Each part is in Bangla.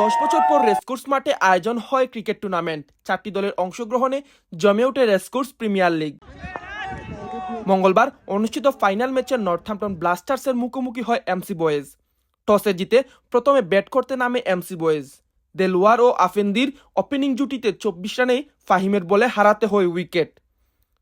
দশ বছর পর রেসকোর্স মাঠে আয়োজন হয় ক্রিকেট টুর্নামেন্ট। চারটি দলের অংশগ্রহণে জমে ওঠে রেসকোর্স প্রিমিয়ার লিগ। মঙ্গলবার অনুষ্ঠিত ফাইনাল ম্যাচে নর্থহ্যাম্পটন ব্লাস্টার্সের মুখোমুখি হয় এমসি বয়েজ। টসে জিতে প্রথমে ব্যাট করতে নামে এমসি বয়েজ। দেলওয়ার ও আফেন্দির ওপেনিং জুটিতে চব্বিশ রানে ফাহিমের বলে হারাতে হয় উইকেট।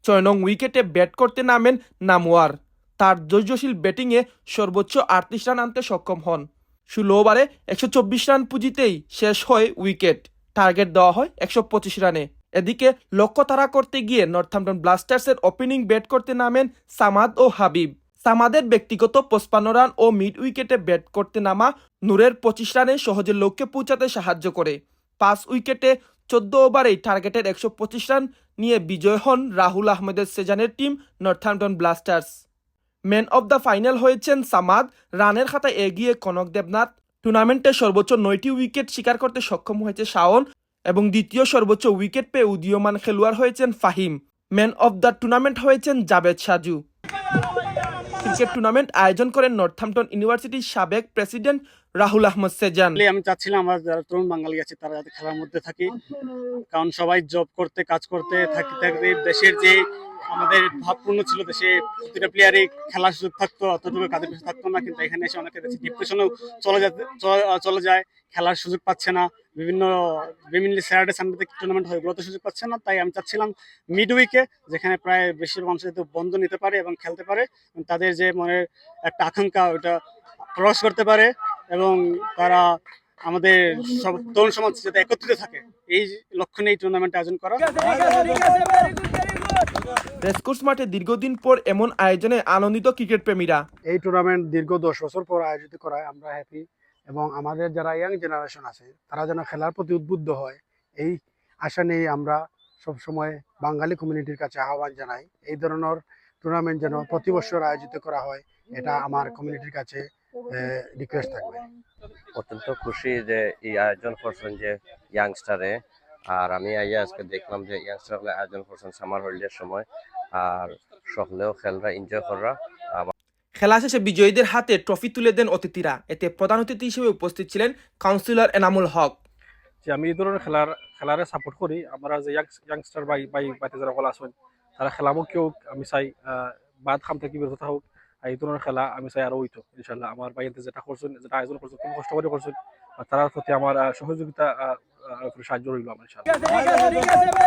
ছয় নং উইকেটে ব্যাট করতে নামেন নামওয়ার। তার ধৈর্যশীল ব্যাটিংয়ে সর্বোচ্চ আটত্রিশ রান আনতে সক্ষম হন। ষোলো ওভারে একশো চব্বিশ রান পুঁজিতেই শেষ হয় উইকেট। টার্গেট দেওয়া হয় একশো পঁচিশ রানে। এদিকে লক্ষ্য তারা করতে গিয়ে নর্থহ্যাম্পটন ব্লাস্টার্সের ওপেনিং ব্যাট করতে নামেন সামাদ ও হাবিব। সামাদের ব্যক্তিগত পঁচপান্ন রান ও মিড উইকেটে ব্যাট করতে নামা নূরের পঁচিশ রানে সহজে লক্ষ্যে পৌঁছাতে সাহায্য করে। পাঁচ উইকেটে চোদ্দ ওভারেই টার্গেটের একশো পঁচিশ রান নিয়ে বিজয় হন রাহুল আহমেদের সেজানের team Northampton Blasters. Man of the final হয়েছেন সামাদ। রানের খাতায় এগিয়ে কনক দেবনাথ। টুর্নামেন্টে সর্বোচ্চ নয়টি উইকেট শিকার করতে সক্ষম হয়েছে শাওন এবং দ্বিতীয় সর্বোচ্চ উইকেট পেয়ে উদীয়মান খেলোয়াড় হয়েছেন Fahim. Man of the tournament হয়েছেন জাবেদ সাজু। ক্রিকেট টুর্নামেন্ট আয়োজন করেন নর্থহ্যাম্পটন ইউনিভার্সিটির সাবেক প্রেসিডেন্ট রাহুল আহমদ সেজান। আমি চাচ্ছিলাম আমরা যারা তরুণ বাঙালি আছে, তারা যাতে খেলার মধ্যে থাকি। কারণ সবাই জব করতে, কাজ করতে থাকতে থাকতে দেশের যে আমাদের ভাবপূর্ণ ছিল দেশে প্রতিটা প্লেয়ারই খেলার সুযোগ থাকতো অতটুকু কাজের পেছনে থাকতো না কিন্তু এখানে এসে অনেকে দেখছি ডিপ্রেশনেও চলে যেতে চলে- যায় খেলার সুযোগ পাচ্ছে না বিভিন্ন বিভিন্ন স্যাটারডে সানডেতে টুর্নামেন্ট হয় ওগুলোতে সুযোগ পাচ্ছে না তাই আমি চাচ্ছিলাম মিড উইকে যেখানে প্রায় বেশিরভাগ মানুষ যাতে বন্ধ নিতে পারে এবং খেলতে পারে তাদের যে মনের একটা আকাঙ্ক্ষা ওটা প্রকাশ করতে পারে এবং তারা আমাদের সব তরুণ সমাজ যাতে একত্রিত থাকে এই লক্ষ্য নিয়ে এই টুর্নামেন্ট আয়োজন করা রেসকোর্স মাঠে দীর্ঘদিন পর এমন আয়োজনে আনন্দিত ক্রিকেট প্রেমীরা। এই টুর্নামেন্ট দীর্ঘ দশ বছর পর আয়োজিত করায় আমরা হ্যাপি এবং আমাদের যারা ইয়াং জেনারেশন আছে তারা যেন খেলার প্রতি উদ্বুদ্ধ হয়। এই আশা নিয়ে আমরা সব সময় বাঙালি কমিউনিটির কাছে আহ্বান জানাই। এই ধরনের টুর্নামেন্ট যেন প্রতি বছর আয়োজিত করা হয় এটা আমার কমিউনিটির কাছে রিকোয়েস্ট থাকবে। অত্যন্ত খুশি যে এই আয়োজন করছেন যে ইয়াংস্টারে আর আমি আইয়া আজকে দেখলাম যে ইয়াংস্টার আয়োজন করছেন সামার হলিডের সময়। আর সকলেও খেলরা এনজয় করা খেলা শেষে বিজয়ীদের হাতে ট্রফি তুলে দেন অতিথিরা। এতে প্রধান অতিথি হিসেবে উপস্থিত ছিলেন কাউন্সিলর এনামুল হক। যে আমি এই ধরনের খেলার খেলারে সাপোর্ট করি। আমরা যে ইয়াংস্টার বাই বাই বাতে যারা কলা আছেন তারা খেলামো কেউ আমি চাই আহ, বাদ খাম থেকে বিরত থাকুক। আর এই ধরনের খেলা আমি চাই আরও হইতো ইনশাল্লাহ আমার বাইতে যেটা করছেন যেটা আয়োজন করছেন খুব কষ্ট করে করছেন। আর তার প্রতি আমার সহযোগিতা সাহায্য রইল আমার ইনশাল্লাহ